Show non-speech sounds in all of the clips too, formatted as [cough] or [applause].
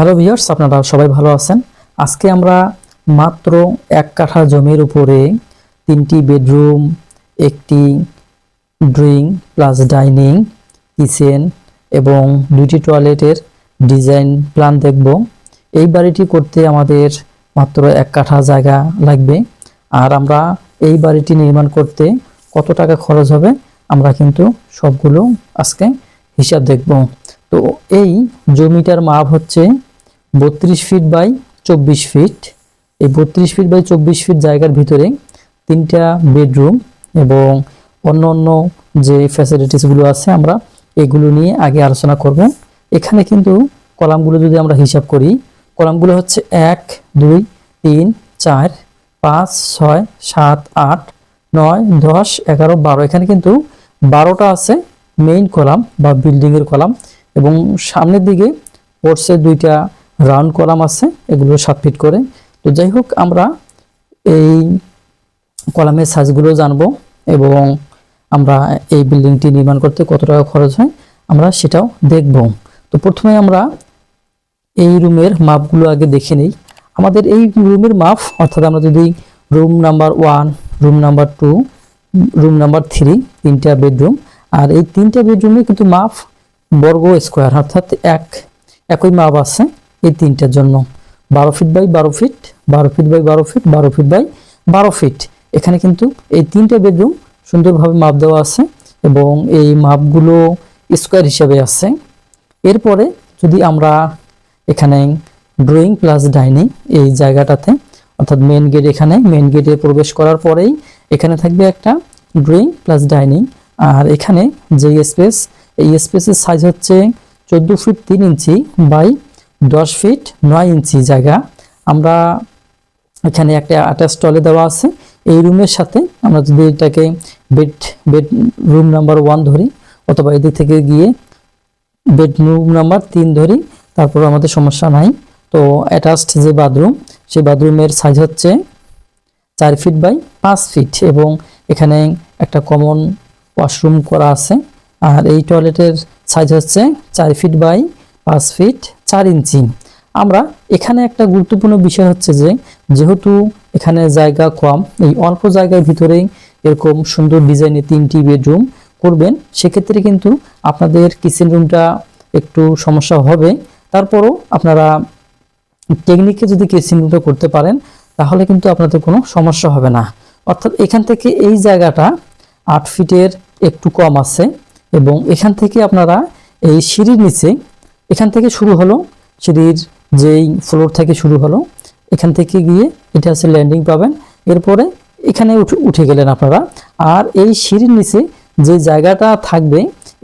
Hello viewers, আপনারা সবাই ভালো আছেন? আজকে আমরা মাত্র এক কাঠা জমির উপরে তিনটি বেডরুম, একটি ড্রয়িং প্লাস ডাইনিং, কিচেন এবং দুইটি টয়লেটের ডিজাইন প্ল্যান দেখব। এই বাড়িটি করতে আমাদের মাত্র এক কাঠা জায়গা লাগবে। আর আমরা এই বাড়িটি নির্মাণ করতে কত টাকা খরচ হবে, আমরা কিন্তু সবগুলো আজকে হিসাব দেখব। তো এই জমিটার মাপ হচ্ছে বত্রিশ ফিট বাই চব্বিশ ফিট এই বত্রিশ ফিট বাই চব্বিশ ফিট জায়গার ভিতরে তিনটা বেডরুম এবং অন্য অন্য যে ফ্যাসিলিটিসগুলো আছে, আমরা এগুলো নিয়ে আগে আলোচনা করব। এখানে কিন্তু কলামগুলো যদি আমরা হিসাব করি, কলামগুলো হচ্ছে এক, দুই, তিন, চার, পাঁচ, ছয়, সাত, আট, নয়, দশ, এগারো, বারো। এখানে কিন্তু বারোটা আছে মেইন কলাম বা বিল্ডিংয়ের কলাম এবং সামনের দিকে পড়ছে দুইটা রাউন্ড কলাম আছে, এগুলো সাত ফিট করে। তো যাই হোক, আমরা এই কলামের সাইজগুলো জানব এবং আমরা এই বিল্ডিংটি নির্মাণ করতে কত টাকা খরচ হয়, আমরা সেটাও দেখব। তো প্রথমে আমরা এই রুমের মাপগুলো আগে দেখে নিই। আমাদের এই রুমের মাপ, অর্থাৎ আমরা যদি room number one, room number two, room number three, তিনটা বেডরুম, আর এই তিনটা বেডরুমে কিন্তু মাপ বর্গ স্কোয়ার, অর্থাৎ এক, একই মাপ আছে। এই তিনটার জন্য। বারো ফিট বাই বারো ফিট বারো ফিট বাই বারো ফিট বারো ফিট বাই বারো ফিট এখানে কিন্তু এই তিনটা বেডরুম সুন্দরভাবে মাপ দেওয়া আছে এবং এই মাপগুলো স্কোয়ার হিসাবে আছে। এরপরে যদি আমরা এখানে ড্রয়িং প্লাস ডাইনিং এই জায়গাটাতে, অর্থাৎ মেন গেট এখানে মেন গেটে প্রবেশ করার পরেই এখানে থাকবে একটা ড্রয়িং প্লাস ডাইনিং। আর এখানে যে স্পেস এই স্পেসের সাইজ হচ্ছে চোদ্দ ফিট তিন ইঞ্চি বাই দশ ফিট নয় ইঞ্চি জায়গা। আমরা এখানে একটা অ্যাটাচ টলে দেওয়া আছে। এই রুমের সাথে আমরা যদি এটাকে bed bed room number one ধরি, অথবা এদিক থেকে গিয়ে বেডরুম নাম্বার তিন ধরি, তারপর আমাদের সমস্যা নাই। তো অ্যাটাচড যে বাথরুম সেই বাথরুমের সাইজ হচ্ছে চার ফিট বাই পাঁচ ফিট এবং এখানে একটা কমন ওয়াশরুম করা আছে। আর এই টয়লেটের সাইজ হচ্ছে চার ফিট বাই পাঁচ ফিট চার ইঞ্চি। আমরা এখানে একটা গুরুত্বপূর্ণ বিষয় হচ্ছে যে, যেহেতু এখানে জায়গা কম, এই অল্প জায়গার ভিতরেই এরকম সুন্দর ডিজাইনের তিনটি বেডরুম করবেন, সেক্ষেত্রে কিন্তু আপনাদের কিচেন রুমটা একটু সমস্যা হবে। তারপরও আপনারা টেকনিকে যদি কিচেন রুমটা করতে পারেন, তাহলে কিন্তু আপনাদের কোনো সমস্যা হবে না। অর্থাৎ এখান থেকে এই জায়গাটা আট ফিটের একটু কম আছে এবং এখান থেকে আপনারা এই সিঁড়ির নিচে এখান থেকে শুরু হলো সিঁড়ির যেই ফ্লোর থেকে শুরু হলো, এখান থেকে গিয়ে এটা আছে ল্যান্ডিং পাবেন। এরপরে এখানে উঠে গেলেন আপনারা। আর এই সিঁড়ির নিচে যে জায়গাটা থাকবে,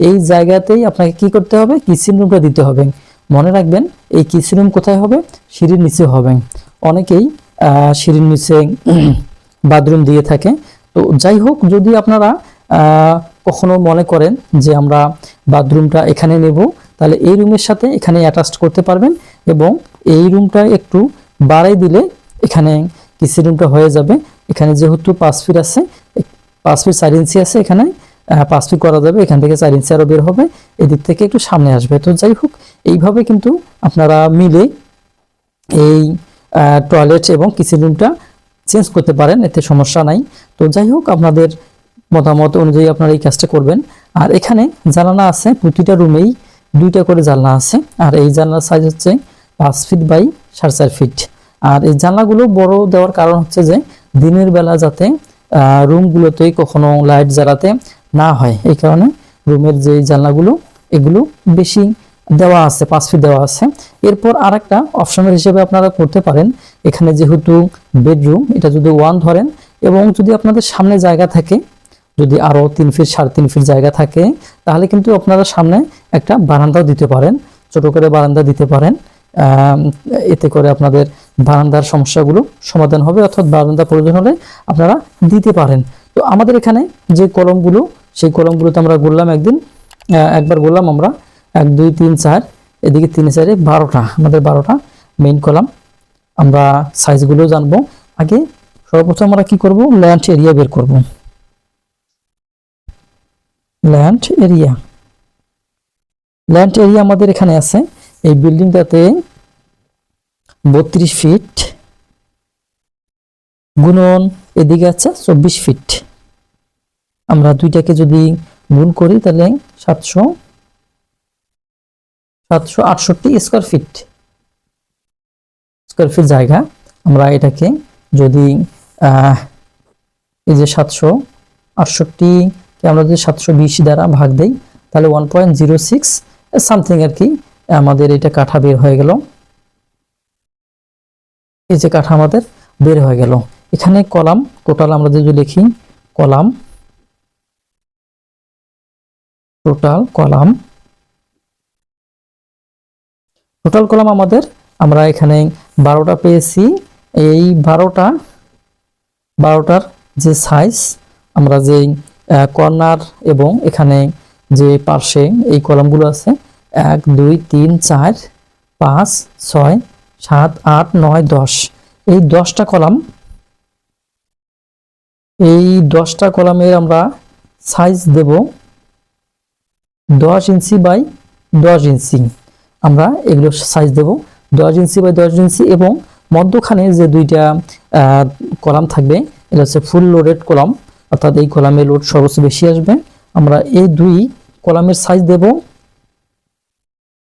এই জায়গাতেই আপনাকে কি করতে হবে? কিচেন রুমটা দিতে হবে। মনে রাখবেন, এই কিচেন রুম কোথায় হবে? সিঁড়ির নিচে হবে। অনেকেই সিঁড়ির নিচে [clears throat] বাথরুম দিয়ে থাকে। তো যাই হোক, যদি আপনারা কখনো মনে করেন যে আমরা বাথরুমটা এখানে নেব তাহলে এই রুমের সাথে এখানে অ্যাটাচ করতে পারবেন এবং এই রুমটা একটু বাড়াই দিলে এখানে কিচেন রুমটা হয়ে যাবে? এখানে যেহেতু পাঁচ ফিট আছে পাঁচ ফিট চার ইঞ্চি আছে এখানে পাঁচ ফিট করা যাবে, এখান থেকে চার ইঞ্চি আরও বের হবে, এদিক থেকে একটু সামনে আসবে। তো যাই হোক, এইভাবে কিন্তু আপনারা মিলে এই টয়লেট এবং কিচেন রুমটা চেঞ্জ করতে পারেন, এতে সমস্যা নাই। তো যাই হোক, আপনাদের মতামত অনুযায়ী আপনারা এই কাজটা করবেন। আর এখানে জানালা আছে, প্রতিটা রুমেই দুইটা করে জানলা আছে। আর এই জানলার সাইজ হচ্ছে পাঁচ ফিট বাই সাড়ে চার ফিট আর এই জানলাগুলো বড় দেওয়ার কারণ হচ্ছে যে দিনের বেলা যাতে আহ, রুমগুলোতেই কখনো লাইট জ্বালাতে না হয়। এই কারণে রুমের যে জানলাগুলো এগুলো বেশি দেওয়া আছে পাঁচ ফিট দেওয়া আছে। এরপর আরেকটা অপশনের হিসেবে আপনারা করতে পারেন। এখানে যেহেতু বেডরুম এটা যদি ওয়ান ধরেন এবং যদি আপনাদের সামনে জায়গা থাকে যদি আরও তিন ফিট, সাড়ে তিন ফিট জায়গা থাকে, তাহলে কিন্তু আপনারা সামনে একটা বারান্দাও দিতে পারেন। ছোট করে বারান্দা দিতে পারেন। এতে করে আপনাদের বারান্দার সমস্যাগুলো সমাধান হবে, অর্থাৎ বারান্দা প্রয়োজন হলে আপনারা দিতে পারেন। তো আমাদের এখানে যে কলমগুলো, সেই কলমগুলোতে আমরা গড়লাম একদিন। একবার গড়লাম আমরা, এক, দুই, তিন, চার, এদিকে তিন, চারে বারোটা, আমাদের বারোটা মেইন কলাম। আমরা সাইজগুলো জানব। আগে সর্বপ্রথম আমরা কি করব? ল্যান্ড এরিয়া বের করব। ল্যান্ড এরিয়া ল্যান্ড এরিয়া আমাদের এখানে আছে। এই বিল্ডিংটাতে বত্রিশ ফিট গুণন এদিকে আছে চব্বিশ ফিট আমরা দুইটাকে যদি গুণ করি তাহলে সাতশো সাতশো আটষট্টি স্কোয়ার ফিট স্কোয়ার ফিট জায়গা। আমরা এটাকে যদি এই যে সাতশো আটষট্টিকে আমরা যদি সাতশো বিশ দ্বারা ভাগ দেই, তাহলে one point zero six something আর কি আমাদের এটা কাঠা বের হয়ে গেল। এই যে কাঠা আমাদের বের হয়ে গেল। এখানে কলাম টোটাল আমরা যদি লিখি, column total column total column আমাদের, আমরা এখানে বারোটা পেয়েছি। এই বারোটা, বারোটার যে সাইজ আমরা যে কর্নার এবং এখানে যে পাশে এই কলামগুলো আছে, এক, দুই, তিন, চার, পাঁচ, ছয়, সাত, আট, নয়, দশ। এই দশটা কলাম, এই দশটা কলামের আমরা সাইজ দেব দশ ইঞ্চি বাই দশ ইঞ্চি। আমরা এগুলো সাইজ দেব দশ ইঞ্চি বাই দশ ইঞ্চি এবং মধ্যখানে যে দুইটা কলাম থাকবে, এটা হচ্ছে ফুল লোডেড কলাম। অর্থাৎ এই কলামে লোড সর্বোচ্চ বেশি আসবে। আমরা এই দুই কলামের সাইজ দেব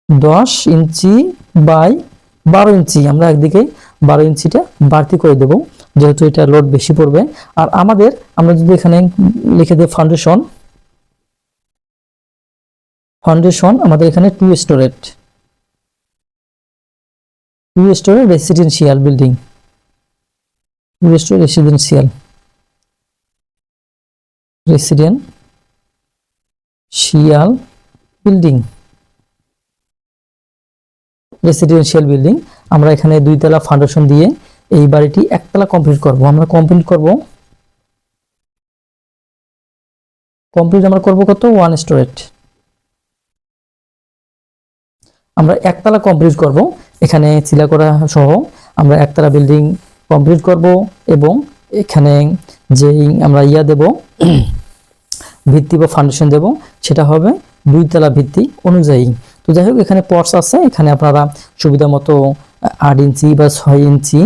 দশ ইঞ্চি বাই বারো ইঞ্চি। আমরা একদিকে বারো ইঞ্চিটা বাড়তি করে দেব, যেহেতু এটা লোড বেশি পড়বে। আর আমাদের, আমরা যদি এখানে লিখে দিই ফাউন্ডেশন ফাউন্ডেশন আমাদের এখানে টু স্টোরেট টু স্টোরের residential building two storey residential residential building residential building আমরা এখানে দুইতলা ফাউন্ডেশন দিয়ে এই বাড়িটি একতলা কমপ্লিট করব। আমরা কমপ্লিট করব কমপ্লিট আমরা করব কত? ওয়ান স্টোরেট আমরা একতলা কমপ্লিট করব। এখানে চিলাকোড়া সহ আমরা একতলা বিল্ডিং কমপ্লিট করব এবং এখানে যেই আমরা ইয়া দেব ভিত্তি বা ফাউন্ডেশন দেব, সেটা হবে দুইতলা ভিত্তি অনুযায়ী। তো যাই হোক, এখানে পর্স আছে, এখানে আপনারা সুবিধা মতো আট ইঞ্চি বা ছয় ইঞ্চি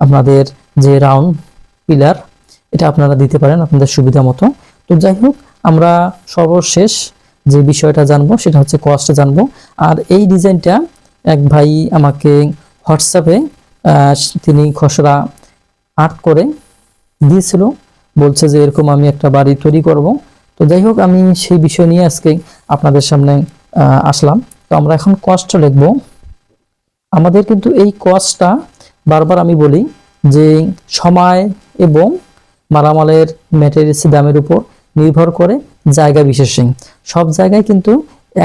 আপনাদের যে রাউন্ড পিলার এটা আপনারা দিতে পারেন আপনাদের সুবিধা মতো। তো যাই হোক, আমরা সর্বশেষ যে বিষয়টা জানব, সেটা হচ্ছে কস্ট জানব। আর এই ডিজাইনটা এক ভাই আমাকে হোয়াটসঅ্যাপে তিনি খসড়া আর্ট করে দিয়েছিল। বলছে যে এরকম আমি একটা বাড়ি তৈরি করব। তো যাই হোক, আমি সেই বিষয় নিয়ে আজকে আপনাদের সামনে আসলাম। তো আমরা এখন কষ্ট লিখব। আমাদের কিন্তু এই কস্টটা বারবার আমি বলি যে সময় এবং মালামালের ম্যাটেরিয়ালসের দামের উপর নির্ভর করে জায়গা বিশেষে। সব জায়গায় কিন্তু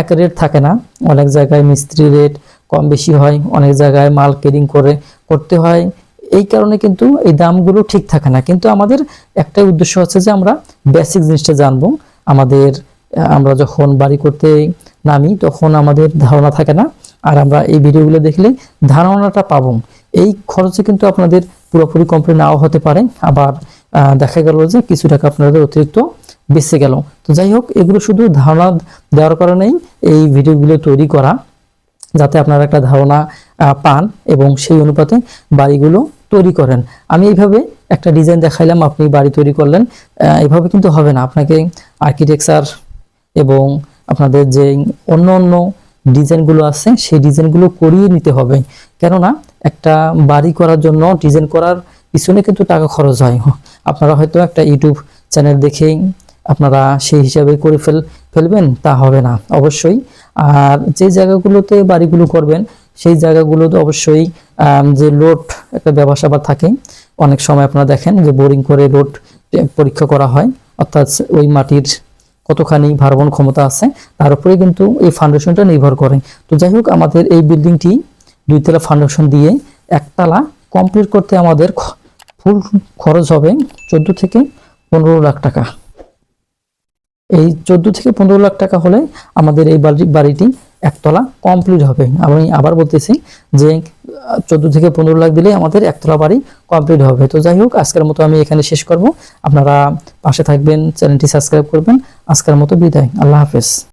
এক রেট থাকে না। অনেক জায়গায় মিস্ত্রি রেট কম বেশি হয়, অনেক জায়গায় মাল কেরিং করে, করতে হয়। এই কারণে কিন্তু এই দামগুলো ঠিক থাকে না। কিন্তু আমাদের একটাই উদ্দেশ্য হচ্ছে যে আমরা বেসিক জিনিসটা জানব। আমাদের, আমরা যখন বাড়ি করতে নামি তখন আমাদের ধারণা থাকে না। আর আমরা এই ভিডিওগুলো দেখলে ধারণাটা পাবো। এই খরচে কিন্তু আপনাদের পুরোপুরি কমপ্লিট নাও হতে পারে। আবার দেখা গেল যে কিছু টাকা আপনাদের অতিরিক্ত বেঁচে গেল। তো যাই হোক, এগুলো শুধু ধারণা দেওয়ার কারণেই এই ভিডিওগুলো তৈরি করা, যাতে আপনারা একটা ধারণা পান এবং সেই অনুপাতে বাড়িগুলো তৈরি করেন। আমি এইভাবে একটা ডিজাইন দেখাইলাম আপনি বাড়ি তৈরি করলেন। আহ, এইভাবে কিন্তু হবে না। আপনাকে আর্কিটেকচার এবং আপনাদের যে অন্য অন্য ডিজাইনগুলো আছে সেই ডিজাইনগুলো করিয়ে নিতে হবে। কেননা একটা বাড়ি করার জন্য ডিজাইন করার পিছনে কিন্তু টাকা খরচ হয়। আপনারা হয়তো একটা ইউটিউব চ্যানেল দেখেই আপনারা সেই হিসাবে করে ফেল ফেলবেন তা হবে না। অবশ্যই। আর যে জায়গাগুলোতে বাড়িগুলো করবেন সেই জায়গাগুলোতে অবশ্যই যে লোড একটা ব্যবসা বা থাকে, অনেক সময় আপনারা দেখেন যে বোরিং করে লোড পরীক্ষা করা হয়, অর্থাৎ ওই মাটির কতখানি ভারবহন ক্ষমতা আছে, তার উপরে কিন্তু এই ফাউন্ডেশনটা নির্ভর করে। তো যাই হোক, আমাদের এই বিল্ডিংটি দুইতলা ফাউন্ডেশন দিয়ে একতলা কমপ্লিট করতে আমাদের ফুল খরচ হবে চোদ্দ থেকে পনেরো লাখ টাকা। এই চোদ্দ থেকে পনেরো লাখ টাকা হলে আমাদের এই বাড়ি, বাড়িটি একতলা কমপ্লিট হবে। আমি আবার বলতেছি যে, চোদ্দ থেকে পনেরো লাখ দিলে আমাদের একতলা বাড়ি কমপ্লিট হবে। তো যাই হোক, আজকের মতো আমি এখানে শেষ করব। আপনারা পাশে থাকবেন, চ্যানেলটি সাবস্ক্রাইব করবেন। আজকের মতো বিদায়। আল্লাহ হাফেজ।